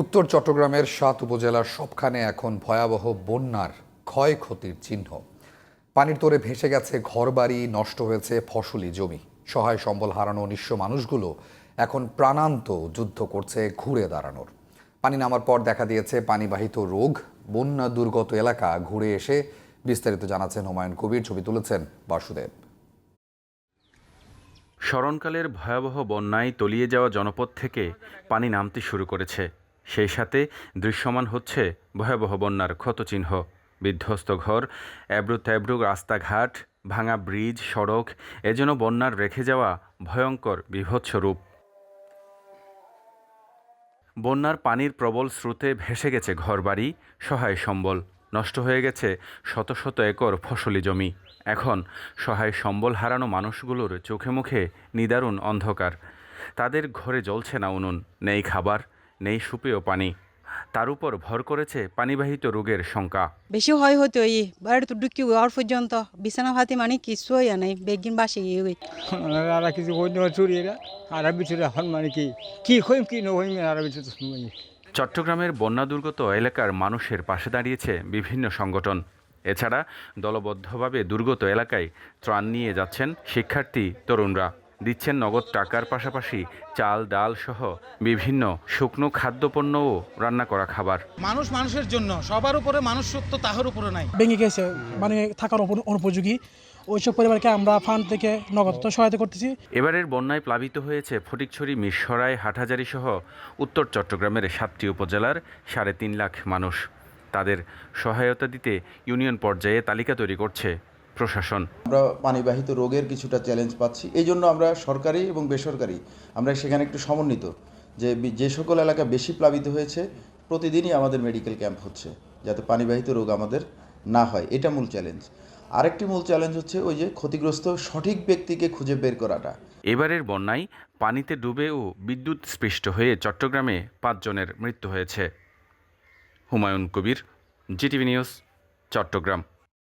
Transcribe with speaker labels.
Speaker 1: উত্তর চট্টগ্রামের সাত উপজেলার সবখানে এখন ভয়াবহ বন্যার ক্ষয়ক্ষতির চিহ্ন। পানির তোরে ভেসে গেছে, ঘরবাড়ি নষ্ট হয়েছে, ফসলি জমি। সহায় সম্বল হারানো নিঃস্ব মানুষগুলো এখন প্রাণান্ত যুদ্ধ করছে ঘুরে দাঁড়ানোর। পানি নামার পর দেখা দিয়েছে পানিবাহিত রোগ। বন্যা দুর্গত এলাকা ঘুরে এসে বিস্তারিত জানাচ্ছেন হুমায়ুন কবির, ছবি তুলেছেন বাসুদেব।
Speaker 2: স্মরণকালের ভয়াবহ বন্যায় তলিয়ে যাওয়া জনপদ থেকে পানি নামতে শুরু করেছে। সেই সাথে দৃশ্যমান হচ্ছে ভয়াবহ বন্যার ক্ষতচিহ্ন। বিধ্বস্ত ঘর অ্যাব্রু ট্যাব্রু রাস্তাঘাট, ভাঙা ব্রিজ, সড়ক এজন্য বন্যার রেখে যাওয়া ভয়ঙ্কর বিভৎস রূপ। বন্যার পানির প্রবল স্রোতে ভেসে গেছে ঘরবাড়ি, সহায় সম্বল। নষ্ট হয়ে গেছে শত শত একর ফসলি জমি। এখন সহায় সম্বল হারানো মানুষগুলোর চোখে মুখে নিদারুণ অন্ধকার। তাদের ঘরে জ্বলছে না উনুন, নেই খাবার। নেই সুপেয় পানি। তার উপর ভর করেছে পানিবাহিত রোগের শঙ্কা।
Speaker 3: বেশি হয় হতো এই বাড়ি তো ঢুকি হওয়ার পর্যন্ত বিছানা ভাতি মানে কিছু হয় নাই বেগিন বাসি গিয়ে ওই
Speaker 4: আর কিছু হই না চুরিরা আর ভিতরে এখন মানে কি কি হইম কি নহইম আর ভিতরে শুনবাই
Speaker 2: চট্টগ্রামের বন্যা দুর্গত এলাকার মানুষের পাশে দাঁড়িয়েছে বিভিন্ন সংগঠন। এছাড়া দলবদ্ধভাবে দুর্গত এলাকায় ত্রাণ নিয়ে যাচ্ছেন শিক্ষার্থী তরুণরা। দিচ্ছেন নগদ টাকার পাশাপাশি চাল ডাল সহ বিভিন্ন শুকনো খাদ্যপণ্যও রান্না করা খাবার।
Speaker 5: মানুষ মানুষের জন্য সবার উপরে মানুষ সত্য তাহার উপরে নাই।
Speaker 6: ভেঙে গেছে মানে থাকার উপর অনুপযোগী। ওইসব পরিবারকে আমরা ফান্ড থেকে নগদ সহায়তা করতেছি।
Speaker 2: এবারের বন্যায় প্লাবিত হয়েছে ফটিকছড়ি মিরসরাই হাটহাজারী সহ উত্তর চট্টগ্রামের সাতটি উপজেলার সাড়ে তিন লাখ মানুষ। তাদের সহায়তা দিতে ইউনিয়ন পর্যায়ে তালিকা তৈরি করছে। প্রশাসন।
Speaker 7: আমরা পানিবাহিত রোগের কিছুটা চ্যালেঞ্জ পাচ্ছি। এই জন্য আমরা সরকারি এবং বেসরকারি আমরা সেখানে একটু সমন্বিত যে যে সকল এলাকা বেশি প্লাবিত হয়েছে প্রতিদিনই আমাদের মেডিকেল ক্যাম্প হচ্ছে যাতে পানিবাহিত রোগ আমাদের না হয়। এটা মূল চ্যালেঞ্জ আরেকটি মূল চ্যালেঞ্জ হচ্ছে ওই যে ক্ষতিগ্রস্ত সঠিক ব্যক্তিকে খুঁজে বের করাটা।
Speaker 2: এবারের বন্যায় পানিতে ডুবে ও বিদ্যুৎ স্পৃষ্ট হয়ে চট্টগ্রামে পাঁচজনের মৃত্যু হয়েছে। Humayun Kabir GTV news Chattogram.